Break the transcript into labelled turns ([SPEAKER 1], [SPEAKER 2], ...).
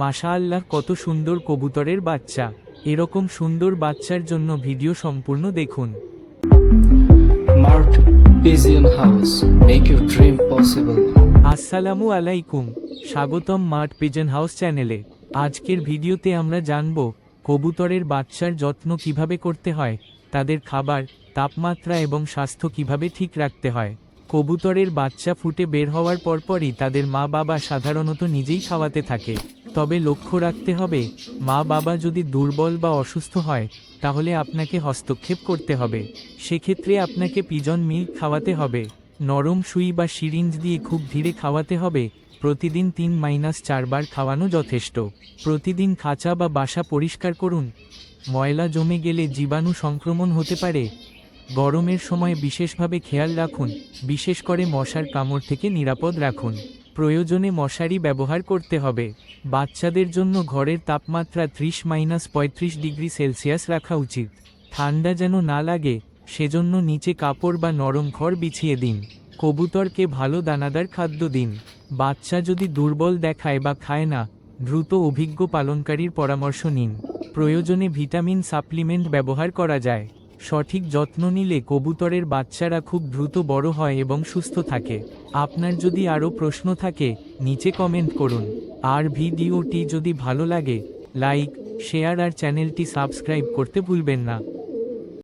[SPEAKER 1] মাশা আল্লাহ কত সুন্দর কবুতরের বাচ্চা। এরকম সুন্দর বাচ্চার জন্য ভিডিও সম্পূর্ণ দেখুন।
[SPEAKER 2] Dream possible.
[SPEAKER 1] আসসালামু আলাইকুম স্বাগতম মার্ট পিজন হাউস চ্যানেলে আজকের ভিডিওতে আমরা জানব কবুতরের বাচ্চার যত্ন কীভাবে করতে হয় তাদের খাবার তাপমাত্রা এবং স্বাস্থ্য কীভাবে ঠিক রাখতে হয়। কবুতরের বাচ্চা ফুটে বের হওয়ার পরপরই তাদের মা বাবা সাধারণত নিজেই খাওয়াতে থাকে। তবে লক্ষ্য রাখতে হবে, মা বাবা যদি দুর্বল বা অসুস্থ হয়, তাহলে আপনাকে হস্তক্ষেপ করতে হবে। সেক্ষেত্রে আপনাকে পিজন মিল্ক খাওয়াতে হবে। নরম সুই বা সিরিঞ্জ দিয়ে খুব ধীরে খাওয়াতে হবে। প্রতিদিন তিন মাইনাস চারবার খাওয়ানো যথেষ্ট। প্রতিদিন খাঁচা বা বাসা পরিষ্কার করুন। ময়লা জমে গেলে জীবাণু সংক্রমণ হতে পারে। গরমের সময় বিশেষভাবে খেয়াল রাখুন, বিশেষ করে মশার কামড় থেকে নিরাপদ রাখুন। প্রয়োজনে মশারি ব্যবহার করতে হবে। বাচ্চাদের জন্য ঘরের তাপমাত্রা ত্রিশ মাইনাস পঁয়ত্রিশ ডিগ্রি সেলসিয়াস রাখা উচিত। ঠান্ডা যেন না লাগে, সেজন্য নিচে কাপড় বা নরম খড় বিছিয়ে দিন। কবুতরকে ভালো দানাদার খাদ্য দিন। বাচ্চা যদি দুর্বল দেখায় বা খায় না, দ্রুত অভিজ্ঞ পালনকারীর পরামর্শ নিন। প্রয়োজনে ভিটামিন সাপ্লিমেন্ট ব্যবহার করা যায়। সঠিক যত্ন নিলে কবুতরের বাচ্চারা খুব দ্রুত বড় হয় এবং সুস্থ থাকে। আপনার যদি আরও প্রশ্ন থাকে, নিচে কমেন্ট করুন। আর ভিডিওটি যদি ভালো লাগে, লাইক, শেয়ার আর চ্যানেলটি সাবস্ক্রাইব করতে ভুলবেন না।